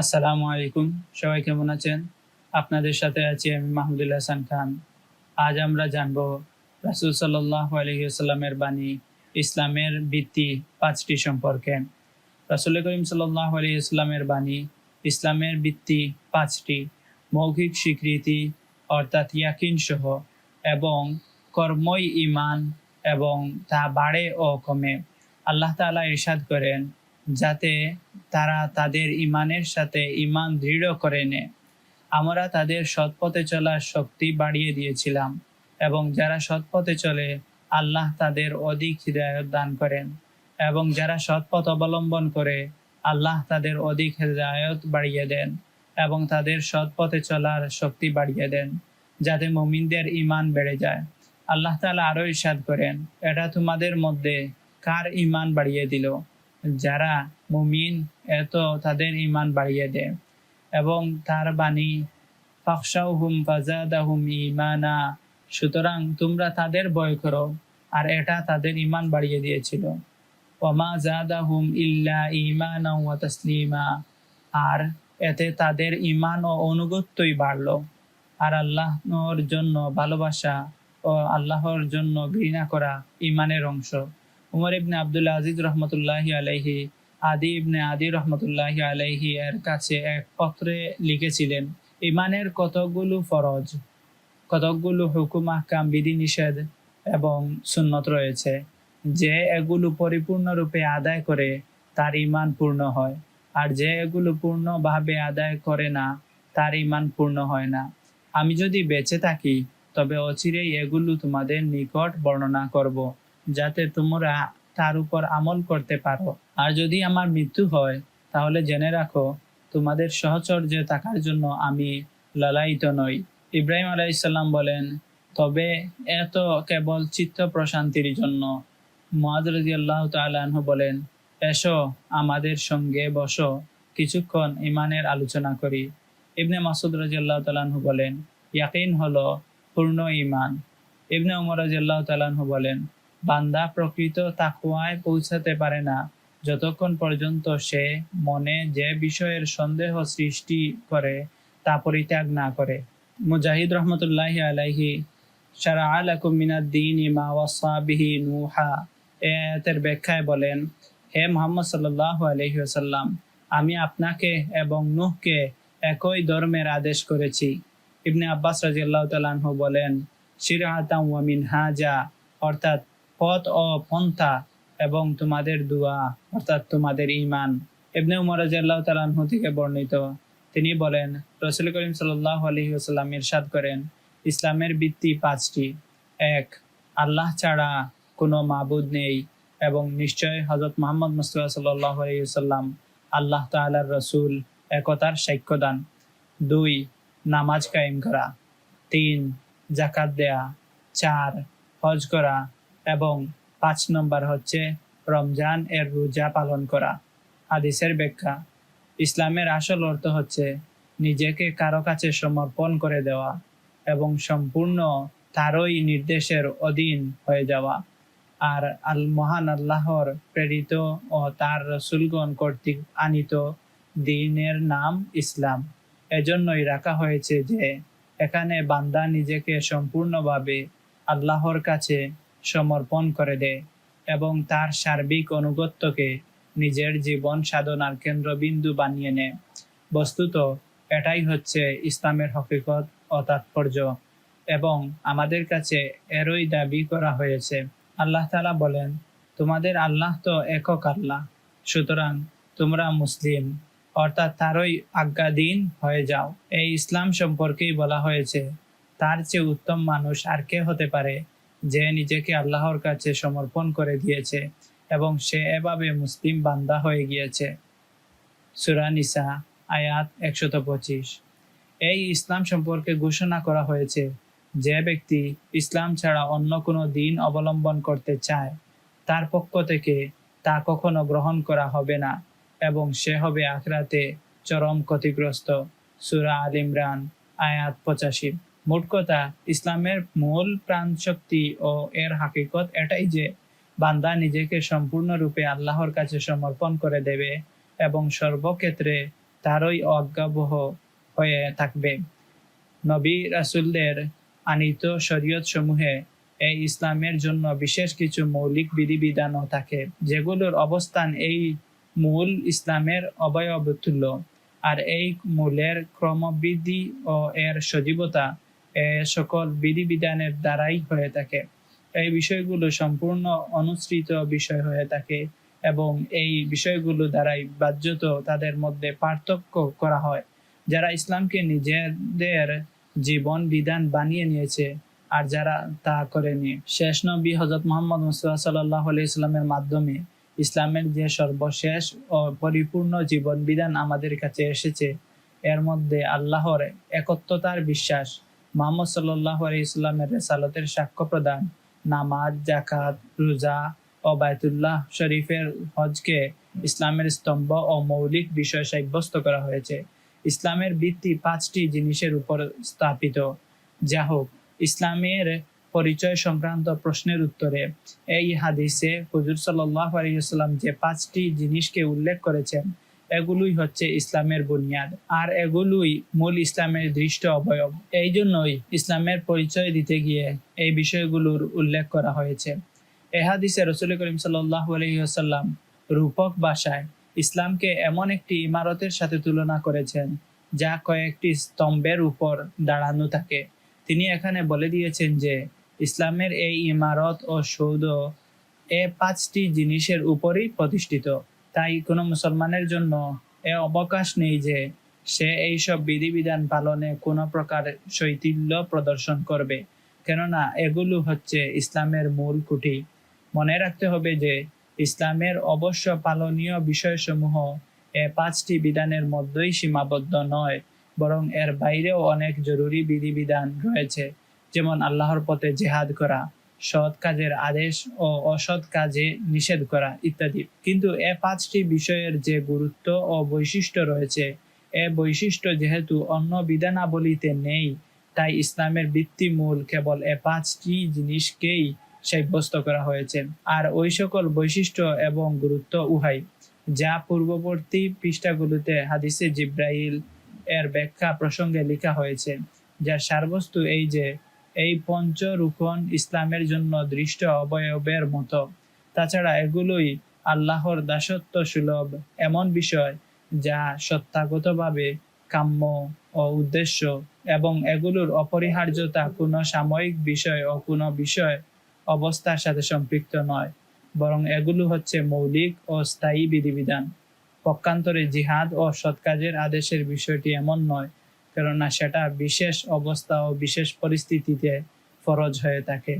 আসসালামু আলাইকুম। সবাই কেমন আছেন? আপনাদের সাথে আছি আমি মাহমুদুল হাসান খান। আজ আমরা জানব রাসুল সাল্লাহ আলহিউসাল্লামের বাণী, ইসলামের ভিত্তি পাঁচটি সম্পর্কে। রাসুল করিম সাল্লাহ আলহিউসাল্লামের বাণী, ইসলামের ভিত্তি পাঁচটি, মৌখিক স্বীকৃতি অর্থাৎ ইয়াকিন সহ এবং কর্মই ইমান এবং তা বাড়ে ও কমে। আল্লাহ তাআলা ইরশাদ করেন যাতে তারা তাদের ইমানের সাথে ইমান দৃঢ় করে নেয়। আমরা তাদের সৎপথে চলার শক্তি বাড়িয়ে দিয়েছিলাম এবং যারা সৎপথে চলে, আল্লাহ তাদের অধিক হৃদায়ত দান করেন এবং যারা সৎপথ অবলম্বন করে, আল্লাহ তাদের অধিক হৃদায়ত বাড়িয়ে দেন এবং তাদের সৎপথে চলার শক্তি বাড়িয়ে দেন যাতে মুমিনদের ইমান বেড়ে যায়। আল্লাহ তালা আরও ইরশাদ করেন, এটা তোমাদের মধ্যে কার ইমান বাড়িয়ে দিল? যারা মুমিন এত তাদের ইমান বাড়িয়ে দেয়। এবং তার বাণী ফাকসাউ হুম ইমানা সুতরাং তোমরা তাদের ভয় করো, আর এটা তাদের ইমান বাড়িয়ে দিয়েছিল। ওমা জাদা হুম ইল্লা ইমানা তাসলিমা আর এতে তাদের ইমান ও অনুগত্যই বাড়লো। আর আল্লাহর জন্য ভালোবাসা ও আল্লাহর জন্য ঘৃণা করা ইমানের অংশ। উমর ইবনে আবদুল্লাহ আজিজ রহমতুল্লাহ আলাইহি, আদি ইবনে আদি রহমতুল্লাহ আলাইহি এর কাছে এক পত্রে লিখেছিলেন, ইমানের কতকগুলো ফরজ, কতকগুলো হুকুম, আহকাম, বিধিনিষেধ এবং সুন্নত রয়েছে, যে এগুলো পরিপূর্ণরূপে আদায় করে তার ইমান পূর্ণ হয়, আর যে এগুলো পূর্ণভাবে আদায় করে না তার ইমান পূর্ণ হয় না। আমি যদি বেঁচে থাকি, তবে অচিরেই এগুলো তোমাদের নিকট বর্ণনা করব। যাতে তোমরা তার উপর আমল করতে পারো। আর যদি আমার মৃত্যু হয়, তাহলে জেনে রাখো, তোমাদের সহচর্যে থাকার জন্য আমি লালায়িত নই। ইব্রাহিম আলাইসাল্লাম বলেন, তবে এত কেবল চিত্ত প্রশান্তির জন্য। মহাজ রাজি আল্লাহ তালু বলেন, এসো, আমাদের সঙ্গে বসো, কিছুক্ষণ ইমানের আলোচনা করি। ইবনে মাসুদ রাজি আল্লাহ তালাহু বলেন, ইয়াকিন হলো পূর্ণ ইমান ইবনে উমর রাজি আল্লাহ তালাহু বলেন বান্দা প্রকৃত তাকুয়ায় পৌঁছাতে পারে না। যতক্ষণ পর্যন্ত সে মনে যে বিষয়ের সন্দেহ সৃষ্টি করে, তা পরিত্যাগ না করে। মুজাহিদ রহমতুল্লাহ আলাইহি সারা আলাকুম মিনাদ্দিন ইমা ওয়াসাবিহি নুহা। এ আয়াতের ব্যাখ্যায় বলেন, হে মোহাম্মদ সাল্লাহ আলহি আসাল্লাম আমি আপনাকে এবং নুহকে একই ধর্মের আদেশ করেছি। ইবনে আব্বাস রাজিয়াল্লাহ তালাহু বলেন শিরহাতাম ওয়ামিন হাজা অর্থাৎ পথ ও পন্থা এবং তোমাদের দোয়া, অর্থাৎ তোমাদের ইমান ইবনে উমর রাজিয়াল্লাহ তালাহু থেকে বর্ণিত। তিনি বলেন, রসুল করিম সাল্লাহ আলহি আসাল্লাম ইরশাদ করেন, ইসলামের ভিত্তি পাঁচটি। এক, আল্লাহ ছাড়া কোনো মাবুদ নেই এবং নিশ্চয় হজরত মোহাম্মদ মুস্তফা সাল্লাহ আলাইসাল্লাম আল্লাহ তালার রসুল একতার সাক্ষ্যদান দুই, নামাজ কায়েম করা। তিন জাকাত দেয়া। চার, হজ করা। এবং পাঁচ নম্বর হচ্ছে রমজান এর রোজা পালন করা। হাদিসের ব্যাখ্যা, ইসলামের আসল অর্থ হচ্ছে নিজেকে কারও কাছে সমর্পণ করে দেওয়া এবং সম্পূর্ণ তারই নির্দেশের অধীন হয়ে যাওয়া। আর আল মহান আল্লাহর প্রেরিত ও তার রসুলগণ কর্তৃক আনিত দিনের নাম ইসলাম। এজন্যই রাখা হয়েছে যে, এখানে বান্দা নিজেকে সম্পূর্ণভাবে আল্লাহর কাছে সমর্পণ করে দেয় এবং তার সার্বিক অনুগত্যকে নিজের জীবন সাধনার কেন্দ্রবিন্দু বানিয়ে নেয় বস্তুত, এটাই হচ্ছে ইসলামের হকিকত ও তাৎপর্য এবং আমাদের কাছে এরই দাবি করা হয়েছে। আল্লাহ তালা বলেন, তোমাদের আল্লাহ তো একক আল্লাহ, সুতরাং তোমরা মুসলিম, অর্থাৎ তারই আজ্ঞাধীন হয়ে যাও। এই ইসলাম সম্পর্কেই বলা হয়েছে, তার চেয়ে উত্তম মানুষ আর কে হতে পারে? যে নিজেকে আল্লাহর কাছে সমর্পণ করে দিয়েছে এবং সে এভাবে মুসলিম বান্দা হয়ে গিয়েছে। সুরানিসা আয়াত একশত পঁচিশ। এই ইসলাম সম্পর্কে ঘোষণা করা হয়েছে যে ব্যক্তি ইসলাম ছাড়া অন্য কোনো দিন অবলম্বন করতে চায়, তার পক্ষ থেকে তা কখনো গ্রহণ করা হবে না এবং সে হবে আখরাতে চরম ক্ষতিগ্রস্ত। সুরা আল ইমরান, আয়াত পঁচাশি। মোট কথা, ইসলামের মূল প্রাণ শক্তি ও এর হাকিকত এটাই যে বান্দা নিজেকে সম্পূর্ণরূপে আল্লাহর কাছে সমর্পণ করে দেবে এবং সর্বক্ষেত্রে তারই অজ্ঞাবহ হয়ে থাকবে। নবী রাসুলদের আনিত শরীয়ত সমূহে এই ইসলামের জন্য বিশেষ কিছু মৌলিক বিধিবিধানও থাকে, যেগুলোর অবস্থান এই মূল ইসলামের অবয়ব তুল্য আর এই মূলের ক্রমবৃদ্ধি ও এর সজীবতা সকল বিধিবিধানের দ্বারাই হয়ে থাকে। এই বিষয়গুলো সম্পূর্ণ অনুসৃত বিষয় হয়ে থাকে এবং এই বিষয়গুলো দ্বারাই বাহ্যত তাদের মধ্যে পার্থক্য করা হয়। যারা ইসলামকে নিজেদের জীবন বিধান বানিয়ে নিয়েছে আর যারা তা করেনি, শেষ নবী হজরত মোহাম্মদ মুস্তফা সাল্লাহ ইসলামের মাধ্যমে ইসলামের যে সর্বশেষ ও পরিপূর্ণ জীবন বিধান আমাদের কাছে এসেছে, এর মধ্যে আল্লাহর একত্বতার বিশ্বাস মোহাম্মদ সাল্লাহ ইসলামের রেসালতের সাক্ষ্য প্রদান, নামাজ জাকাত রোজা ও বায়তুল্লাহ শরীফের হজকে ইসলামের স্তম্ভ ও মৌলিক বিষয় সাব্যস্ত করা হয়েছে। ইসলামের ভিত্তি পাঁচটি জিনিসের উপর স্থাপিত। যা হোক, ইসলামের পরিচয় সংক্রান্ত প্রশ্নের উত্তরে এই হাদিসে হুজুর সাল্লাহ আলাইসাল্লাম যে পাঁচটি জিনিসকে উল্লেখ করেছেন এগুলোই হচ্ছে ইসলামের বুনিয়াদ, আর এগুলোই মূল ইসলামের দৃষ্ট অবয়ব। এই জন্যই ইসলামের পরিচয় দিতে গিয়ে এই বিষয়গুলোর উল্লেখ করা হয়েছে। এ হাদিসে রসুল করিম সাল্লাহ রূপক ভাষায় ইসলামকে এমন একটি ইমারতের সাথে তুলনা করেছেন, যা কয়েকটি স্তম্ভের উপর দাঁড়ানো থাকে। তিনি এখানে বলে দিয়েছেন যে, ইসলামের এই ইমারত ও সৌধ এ পাঁচটি জিনিসের উপরই প্রতিষ্ঠিত। তাই কোনো মুসলমানের জন্য এ অবকাশ নেই যে সে এইসব বিধিবিধান পালনে কোনো প্রকার শৈথিল্য প্রদর্শন করবে। কেননা এগুলো হচ্ছে ইসলামের মূল কুটি মনে রাখতে হবে যে ইসলামের অবশ্য পালনীয় বিষয়সমূহ এ পাঁচটি বিধানের মধ্যেই সীমাবদ্ধ নয়, বরং এর বাইরেও অনেক জরুরি বিধিবিধান রয়েছে, যেমন আল্লাহর পথে জেহাদ করা সৎ কাজের আদেশ ও অসৎ কাজে নিষেধ করা ইত্যাদি। কিন্তু এ পাঁচটি বিষয়ের যে গুরুত্ব ও বৈশিষ্ট্য রয়েছে, এ বৈশিষ্ট্য যেহেতু অন্য বিধানাবলীতে নেই, তাই ইসলামের ভিত্তিমূল কেবল এ পাঁচটি জিনিসকেই সাব্যস্ত করা হয়েছে। আর ওই সকল বৈশিষ্ট্য এবং গুরুত্ব উহাই, যা পূর্ববর্তী পৃষ্ঠাগুলোতে হাদিসে জিব্রাইল এর ব্যাখ্যা প্রসঙ্গে লেখা হয়েছে, যার সারবস্তু এই যে এই পঞ্চ রুকন ইসলামের জন্য দৃষ্ট অবয়বের মতো। তাছাড়া এগুলোই আল্লাহর দাসত্ব সুলভ এমন বিষয় যা সত্তাগতভাবে কাম্য ও উদ্দেশ্য এবং এগুলোর অপরিহার্যতা কোনো সাময়িক বিষয় ও কোনো বিষয় অবস্থার সাথে সম্পৃক্ত নয়, বরং এগুলো হচ্ছে মৌলিক ও স্থায়ী বিধিবিধান। পক্ষান্তরে জিহাদ ও সৎ কাজের আদেশের বিষয়টি এমন নয় কেননা সেটা বিশেষ অবস্থা ও বিশেষ পরিস্থিতিতে ফরজ হয়ে থাকে।